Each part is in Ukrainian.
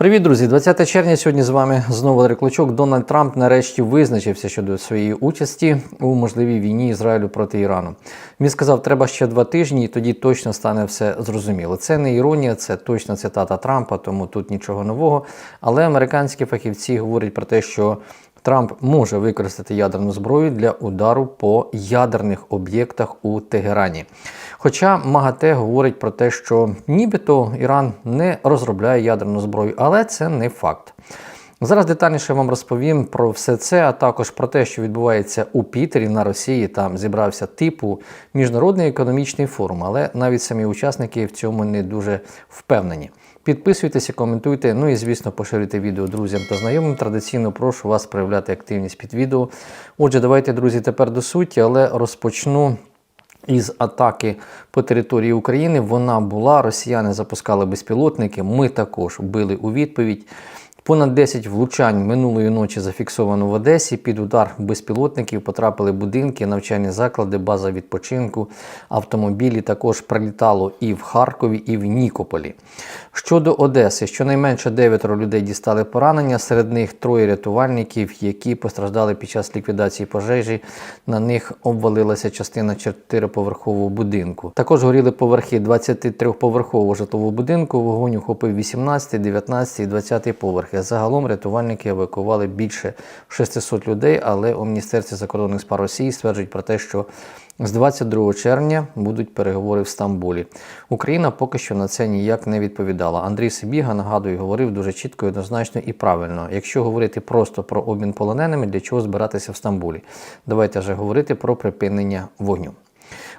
Привіт, друзі! 20 червня. Сьогодні з вами знову Валерій Клочок. Дональд Трамп нарешті визначився щодо своєї участі у можливій війні Ізраїлю проти Ірану. Він сказав, треба ще два тижні, і тоді точно стане все зрозуміло. Це не іронія, це точна цитата Трампа, тому тут нічого нового. Але американські фахівці говорять про те, що Трамп може використати ядерну зброю для удару по ядерних об'єктах у Тегерані. Хоча МАГАТЕ говорить про те, що нібито Іран не розробляє ядерну зброю, але це не факт. Зараз детальніше вам розповім про все це, а також про те, що відбувається у Пітері на Росії. Там зібрався типу міжнародний економічний форум, але навіть самі учасники в цьому не дуже впевнені. Підписуйтеся, коментуйте, ну і звісно, поширюйте відео друзям та знайомим. Традиційно прошу вас проявляти активність під відео. Отже, давайте, друзі, тепер до суті, але розпочну із атаки по території України. Вона була, росіяни запускали безпілотники. Ми також били у відповідь. Понад 10 влучань минулої ночі зафіксовано в Одесі. Під удар безпілотників потрапили будинки, навчальні заклади, база відпочинку, автомобілі. Також прилітало і в Харкові, і в Нікополі. Щодо Одеси, щонайменше дев'ятеро людей дістали поранення. Серед них троє рятувальників, які постраждали під час ліквідації пожежі. На них обвалилася частина чотириповерхового будинку. Також горіли поверхи 23-поверхового житлового будинку. Вогонь охопив 18, 19 і 20 поверхи. Загалом рятувальники евакували більше 600 людей, але у Міністерстві закордонних справ Росії стверджують про те, що з 22 червня будуть переговори в Стамбулі. Україна поки що на це ніяк не відповідала. Андрій Сибіга, нагадую, говорив дуже чітко, однозначно і правильно. Якщо говорити просто про обмін полоненими, для чого збиратися в Стамбулі? Давайте вже говорити про припинення вогню.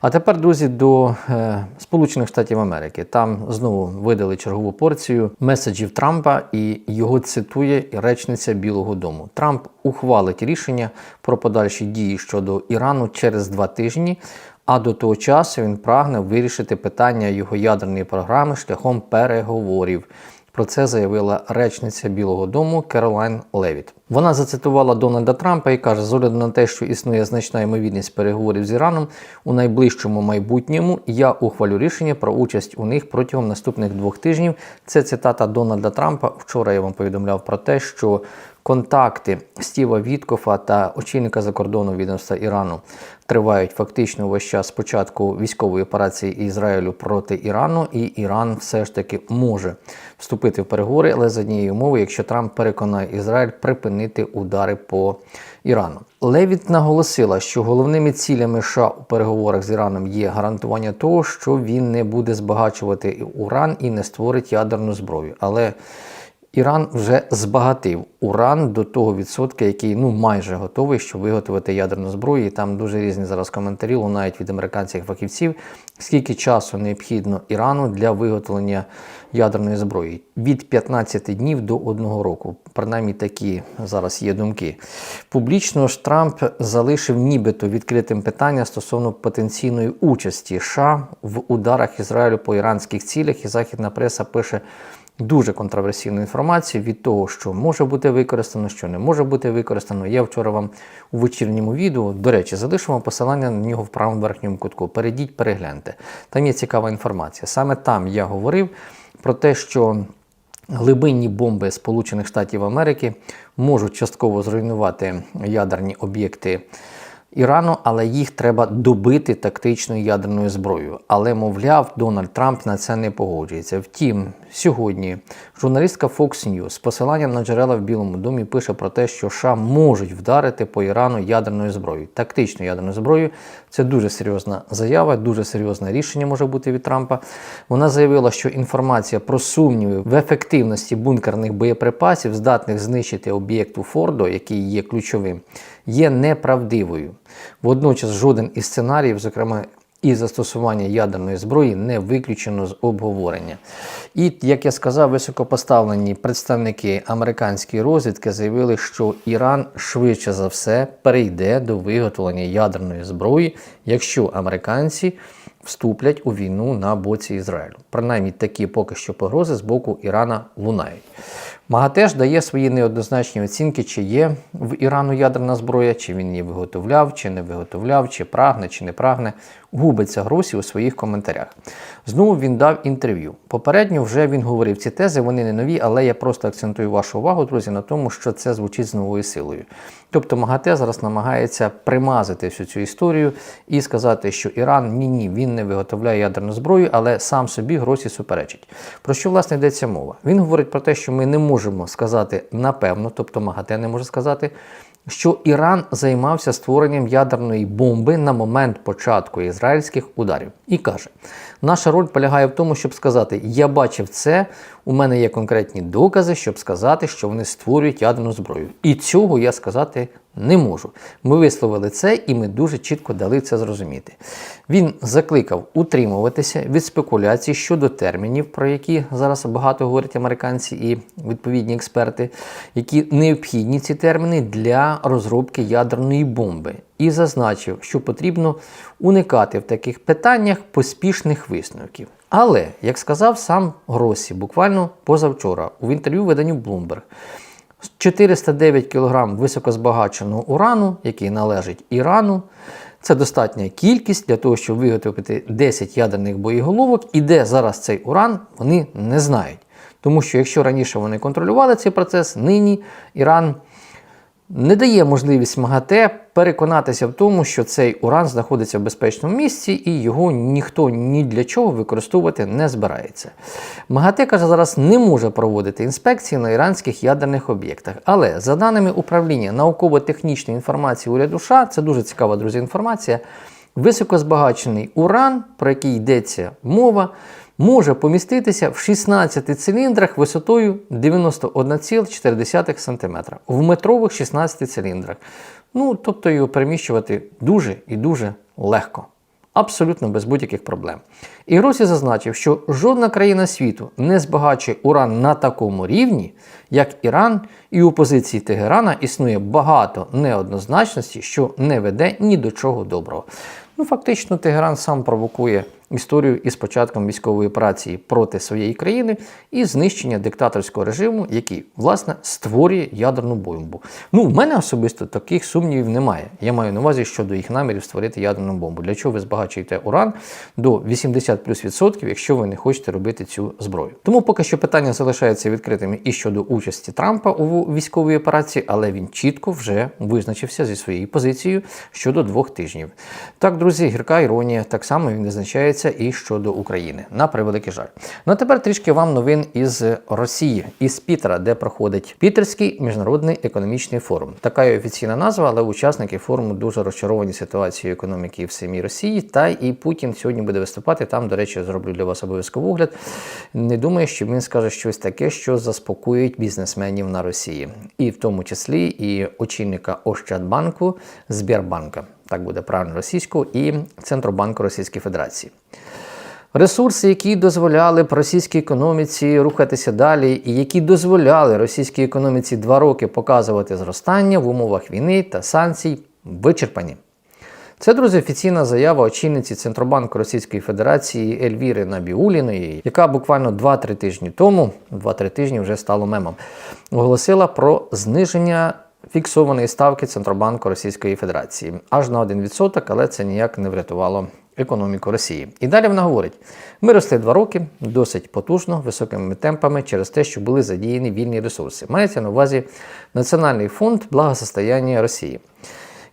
А тепер, друзі, до е, Сполучених Штатів Америки. Там знову видали чергову порцію меседжів Трампа, і його цитує речниця Білого Дому. Трамп ухвалить рішення про подальші дії щодо Ірану через два тижні. А до того часу він прагне вирішити питання його ядерної програми шляхом переговорів. Про це заявила речниця Білого Дому Керолайн Левіт. Вона зацитувала Дональда Трампа і каже: з огляду на те, що існує значна ймовірність переговорів з Іраном у найближчому майбутньому, я ухвалю рішення про участь у них протягом наступних двох тижнів. Це цитата Дональда Трампа. Вчора я вам повідомляв про те, що контакти Стіва Віткофа та очільника закордонного відомства Ірану тривають фактично весь час початку військової операції Ізраїлю проти Ірану, і Іран все ж таки може вступити в переговори, але за однієї умови, якщо Трамп переконає Ізраїль припинити удари по Ірану. Левіт наголосила, що головними цілями США у переговорах з Іраном є гарантування того, що він не буде збагачувати уран і не створить ядерну зброю. Але Іран вже збагатив уран до того відсотка, який ну майже готовий, щоб виготовити ядерну зброю. І там дуже різні зараз коментарі лунають від американських фахівців, скільки часу необхідно Ірану для виготовлення ядерної зброї від 15 днів до 1 року. Принаймні такі зараз є думки. Публічно ж Трамп залишив нібито відкритим питання стосовно потенційної участі США в ударах Ізраїлю по іранських цілях, і західна преса пише дуже контроверсійну інформацію від того, що може бути використано, що не може бути використано. Я вчора вам у вечірньому відео, до речі, залишу посилання на нього в правому верхньому кутку. Перейдіть, перегляньте. Там є цікава інформація. Саме там я говорив про те, що глибинні бомби Сполучених Штатів Америки можуть частково зруйнувати ядерні об'єкти. Ірану, але їх треба добити тактичною ядерною зброєю. Але, мовляв, Дональд Трамп на це не погоджується. Втім, сьогодні журналістка Fox News з посиланням на джерела в Білому домі пише про те, що США можуть вдарити по Ірану ядерною зброєю, тактичною ядерною зброєю. Це дуже серйозна заява, дуже серйозне рішення може бути від Трампа. Вона заявила, що інформація про сумніви в ефективності бункерних боєприпасів, здатних знищити об'єкту Фордо, який є ключовим, є неправдивою. Водночас жоден із сценаріїв, зокрема і застосування ядерної зброї, не виключено з обговорення. І, як я сказав, високопоставлені представники американської розвідки заявили, що Іран швидше за все перейде до виготовлення ядерної зброї, якщо американці вступлять у війну на боці Ізраїлю. Принаймні такі поки що погрози з боку Ірана лунають. МАГА теж дає свої неоднозначні оцінки, чи є в Ірану ядерна зброя, чи він її виготовляв, чи не виготовляв, чи прагне, чи не прагне. губиться Гросі у своїх коментарях. Знову він дав інтерв'ю. Попередньо вже він говорив ці тези, вони не нові, але я просто акцентую вашу увагу, друзі, на тому, що це звучить з новою силою. Тобто МАГАТЕ зараз намагається примазати всю цю історію і сказати, що Іран ні, ні, він не виготовляє ядерну зброю, але сам собі Гросі суперечить. Про що власне йдеться мова? Він говорить про те, що ми не можемо сказати напевно, тобто МАГАТЕ не може сказати що Іран займався створенням ядерної бомби на момент початку ізраїльських ударів. І каже: наша роль полягає в тому, щоб сказати: я бачив це, у мене є конкретні докази, щоб сказати, що вони створюють ядерну зброю. І цього я сказати не можу. Ми висловили це і ми дуже чітко дали це зрозуміти. Він закликав утримуватися від спекуляцій щодо термінів, про які зараз багато говорять американці і відповідні експерти, які необхідні ці терміни для розробки ядерної бомби. І зазначив, що потрібно уникати в таких питаннях поспішних висновків. Але, як сказав сам Гросі, буквально позавчора у інтерв'ю виданню Bloomberg, 409 кг високозбагаченого урану, який належить Ірану, це достатня кількість для того, щоб виготовити 10 ядерних боєголовок, і де зараз цей уран, вони не знають. Тому що якщо раніше вони контролювали цей процес, нині Іран не дає можливість МАГАТЕ переконатися в тому, що цей уран знаходиться в безпечному місці і його ніхто ні для чого використовувати не збирається. МАГАТЕ каже, зараз не може проводити інспекції на іранських ядерних об'єктах. Але за даними управління науково-технічної інформації уряду США, це дуже цікава друзі інформація. Високозбагачений уран, про який йдеться мова, може поміститися в 16 циліндрах висотою 91,4 см, в метрових 16 циліндрах. Ну, тобто його переміщувати дуже і дуже легко. Абсолютно без будь-яких проблем. І Гросі зазначив, що жодна країна світу не збагачує уран на такому рівні, як Іран, і у позиції Тегерана існує багато неоднозначності, що не веде ні до чого доброго. Ну, фактично, Тегеран сам провокує історію із початком військової операції проти своєї країни і знищення диктаторського режиму, який власне створює ядерну бомбу. Ну, в мене особисто таких сумнівів немає. Я маю на увазі щодо їх намірів створити ядерну бомбу. Для чого ви збагачуєте уран до 80 плюс відсотків, якщо ви не хочете робити цю зброю? Тому поки що питання залишається відкритими і щодо участі Трампа у військовій операції, але він чітко вже визначився зі своєю позицією щодо двох тижнів. Так, друзі, гірка іронія так само він визначається і щодо України. На превеликий жаль. Ну а тепер трішки вам новин із Росії, із Пітера, де проходить Пітерський міжнародний економічний форум. Така є офіційна назва, але учасники форуму дуже розчаровані ситуацією економіки в самій Росії. Та і Путін сьогодні буде виступати. Там, до речі, зроблю для вас обов'язково огляд. Не думаю, що він скаже щось таке, що заспокоїть бізнесменів на Росії, і в тому числі і очільника Ощадбанку Збірбанка так буде правильно російською, і Центробанку Російської Федерації. Ресурси, які дозволяли б російській економіці рухатися далі, і які дозволяли російській економіці два роки показувати зростання в умовах війни та санкцій, вичерпані. Це, друзі, офіційна заява очільниці Центробанку Російської Федерації Ельвіри Набіуліної, яка буквально 2-3 тижні тому, 2-3 тижні вже стало мемом, оголосила про зниження фіксованої ставки Центробанку Російської Федерації аж на 1%, але це ніяк не врятувало економіку Росії. І далі вона говорить: ми росли два роки досить потужно, високими темпами через те, що були задіяні вільні ресурси. Мається на увазі Національний фонд благосостояння Росії.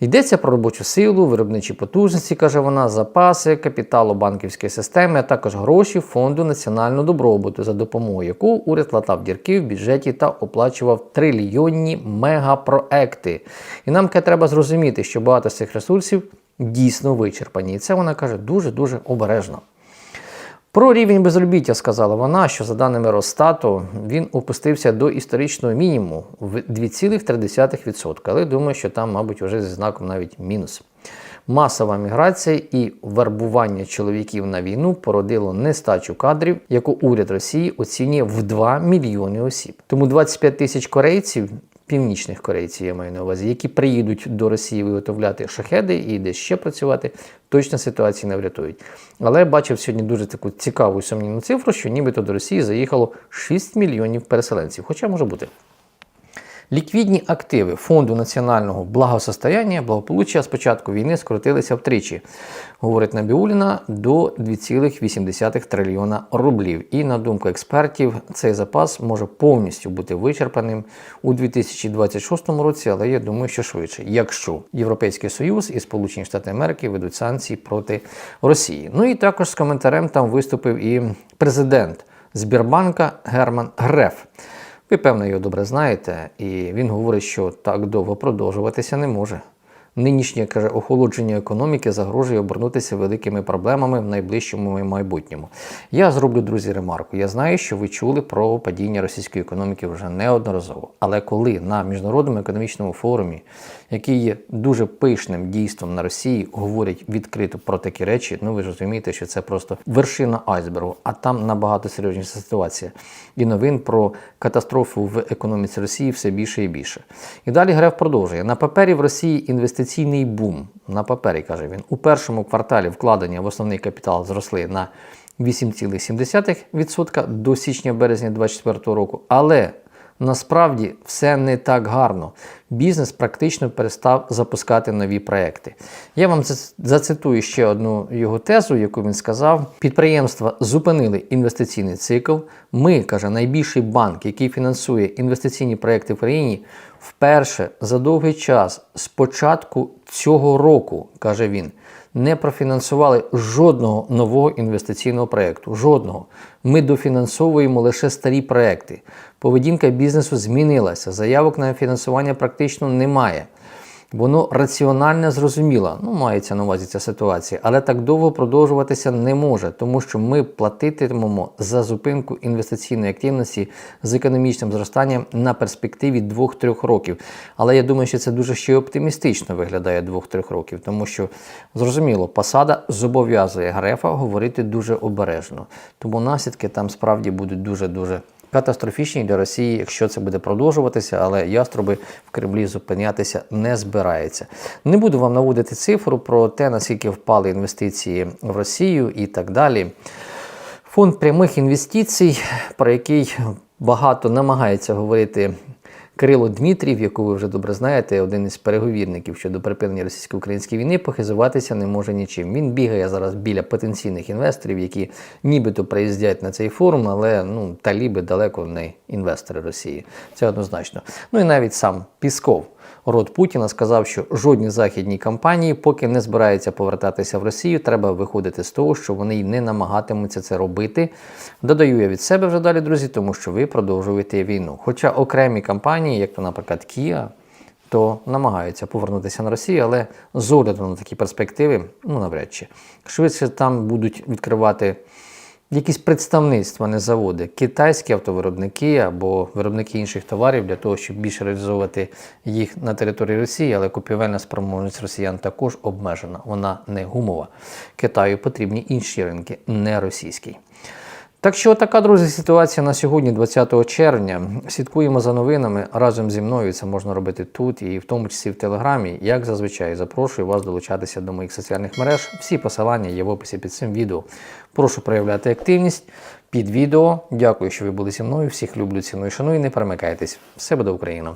Йдеться про робочу силу, виробничі потужності, каже вона, запаси, капіталу банківської системи, а також гроші фонду національного добробуту, за допомогою якого уряд латав дірки в бюджеті та оплачував трильйонні мегапроекти. І нам треба зрозуміти, що багато з цих ресурсів дійсно вичерпані. І це вона каже дуже-дуже обережно. Про рівень безробіття сказала вона, що за даними Росстату він опустився до історичного мінімуму в 2,3%. Але думаю, що там, мабуть, вже зі знаком навіть мінус. Масова міграція і вербування чоловіків на війну породило нестачу кадрів, яку уряд Росії оцінює в 2 мільйони осіб. Тому 25 тисяч корейців північних корейців, я маю на увазі, які приїдуть до Росії виготовляти шахеди і де ще працювати, точно ситуації не врятують. Але я бачив сьогодні дуже таку цікаву сумнівну цифру, що нібито до Росії заїхало 6 мільйонів переселенців. Хоча може бути. Ліквідні активи Фонду національного благосостояння благополуччя з початку війни скоротилися втричі, говорить Набіуліна, до 2,8 трильйона рублів. І на думку експертів, цей запас може повністю бути вичерпаним у 2026 році, але я думаю, що швидше, якщо Європейський Союз і Сполучені Штати Америки ведуть санкції проти Росії. Ну і також з коментарем там виступив і президент Збірбанка Герман Греф. Ви, певно, його добре знаєте, і він говорить, що так довго продовжуватися не може. Нинішнє каже, охолодження економіки загрожує обернутися великими проблемами в найближчому майбутньому. Я зроблю, друзі, ремарку. Я знаю, що ви чули про падіння російської економіки вже неодноразово. Але коли на міжнародному економічному форумі, який є дуже пишним дійством на Росії, говорять відкрито про такі речі, ну ви ж розумієте, що це просто вершина айсбергу, а там набагато серйозніша ситуація. І новин про катастрофу в економіці Росії все більше і більше. І далі Греф продовжує: на папері в Росії інвестиційний бум. На папері каже він у першому кварталі вкладення в основний капітал зросли на 8,7% до січня-березня 2024 року. Але насправді все не так гарно. Бізнес практично перестав запускати нові проекти. Я вам зац- зацитую ще одну його тезу, яку він сказав: підприємства зупинили інвестиційний цикл. Ми, каже, найбільший банк, який фінансує інвестиційні проекти в країні, вперше за довгий час з початку цього року, каже він, не профінансували жодного нового інвестиційного проєкту. Жодного. Ми дофінансовуємо лише старі проекти. Поведінка бізнесу змінилася. Заявок на фінансування практично немає. Воно раціонально зрозуміло, ну мається на увазі ця ситуація, але так довго продовжуватися не може, тому що ми платитимемо за зупинку інвестиційної активності з економічним зростанням на перспективі 2-3 років. Але я думаю, що це дуже ще й оптимістично виглядає 2-3 років, тому що зрозуміло, посада зобов'язує Грефа говорити дуже обережно. Тому наслідки там справді будуть дуже дуже катастрофічні для Росії, якщо це буде продовжуватися, але яструби в Кремлі зупинятися не збираються. Не буду вам наводити цифру про те, наскільки впали інвестиції в Росію і так далі. Фонд прямих інвестицій, про який багато намагається говорити Кирило Дмитрів, яку ви вже добре знаєте, один із переговірників щодо припинення російсько-української війни, похизуватися не може нічим. Він бігає зараз біля потенційних інвесторів, які нібито приїздять на цей форум, але ну таліби далеко не інвестори Росії. Це однозначно. Ну і навіть сам Пісков. Род Путіна сказав, що жодні західні компанії, поки не збираються повертатися в Росію, треба виходити з того, що вони й не намагатимуться це робити. Додаю я від себе вже далі, друзі, тому що ви продовжуєте війну. Хоча окремі компанії, як то, наприклад, Kia, то намагаються повернутися на Росію, але з огляду на такі перспективи, ну навряд чи швидше там будуть відкривати якісь представництва, не заводи, китайські автовиробники або виробники інших товарів для того, щоб більше реалізовувати їх на території Росії, але купівельна спроможність росіян також обмежена. Вона не гумова. Китаю потрібні інші ринки, не російський. Так що така, друзі, ситуація на сьогодні, 20 червня. Слідкуємо за новинами разом зі мною. Це можна робити тут і в тому числі в Телеграмі. Як зазвичай, запрошую вас долучатися до моїх соціальних мереж. Всі посилання є в описі під цим відео. Прошу проявляти активність під відео. Дякую, що ви були зі мною. Всіх люблю, ціную, шаную. Не перемикайтесь. Все буде Україна!